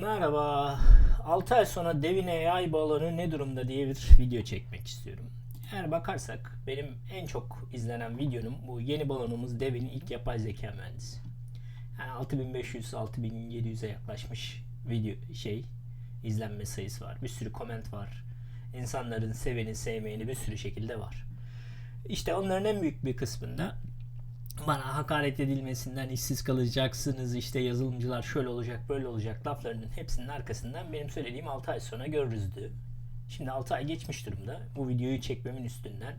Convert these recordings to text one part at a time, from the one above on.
Merhaba. 6 ay sonra Devin AI balonu ne durumda diye bir video çekmek istiyorum. Eğer bakarsak benim en çok izlenen videonun bu yeni balonumuz Devin ilk yapay zeka mühendisi. Yani 6500-6700'e yaklaşmış video şey izlenme sayısı var. Bir sürü koment var. İnsanların seveni sevmeyeni bir sürü şekilde var. İşte onların en büyük bir kısmında bana hakaret edilmesinden işsiz kalacaksınız işte yazılımcılar şöyle olacak böyle olacak laflarının hepsinin arkasından benim söylediğim 6 ay sonra görürüzdü. Şimdi 6 ay geçmiş durumda. Bu videoyu çekmemin üstünden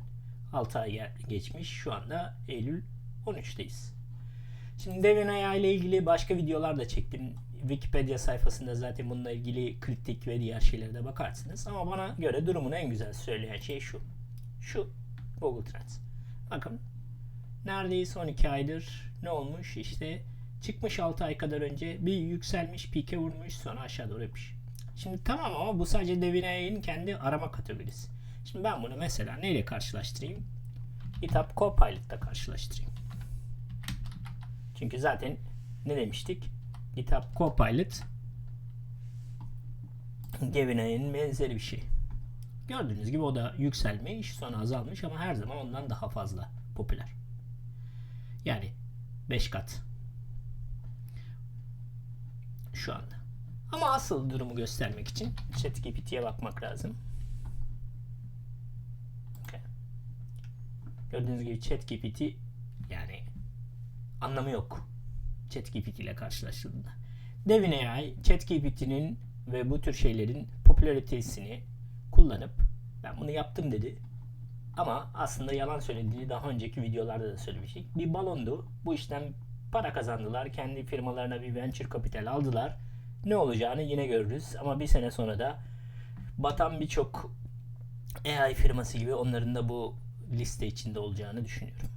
6 ay ge- geçmiş. Şu anda Eylül 13'teyiz. Şimdi Devin ile ilgili başka videolar da çektim. Wikipedia sayfasında zaten bununla ilgili kritik ve diğer şeylere de bakarsınız. Ama bana göre durumunu en güzel söyleyen şey şu. Şu Google Trends. Bakın neredeyse 12 aydır ne olmuş işte çıkmış 6 ay kadar önce bir yükselmiş pike vurmuş sonra aşağı doğru yapmış. Şimdi tamam ama bu sadece Devin AI'nin kendi arama kategorisi. Şimdi ben bunu mesela neyle karşılaştırayım? GitHub Copilot'la karşılaştırayım. Çünkü zaten ne demiştik? GitHub Copilot Devin AI'nin benzeri bir şey. Gördüğünüz gibi o da yükselmiş sonra azalmış ama her zaman ondan daha fazla popüler. Yani 5 kat. Şu anda. Ama asıl durumu göstermek için ChatGPT'ye bakmak lazım. Okay. Gördüğünüz gibi ChatGPT yani anlamı yok. ChatGPT ile karşılaştığında. Devin ChatGPT'nin ve bu tür şeylerin popülaritesini kullanıp ben bunu yaptım dedi. Ama aslında yalan söylediğini daha önceki videolarda da söylemiştik. Bir balondu. Bu işten para kazandılar. Kendi firmalarına bir venture capital aldılar. Ne olacağını yine görürüz. Ama bir sene sonra da batan birçok AI firması gibi onların da bu liste içinde olacağını düşünüyorum.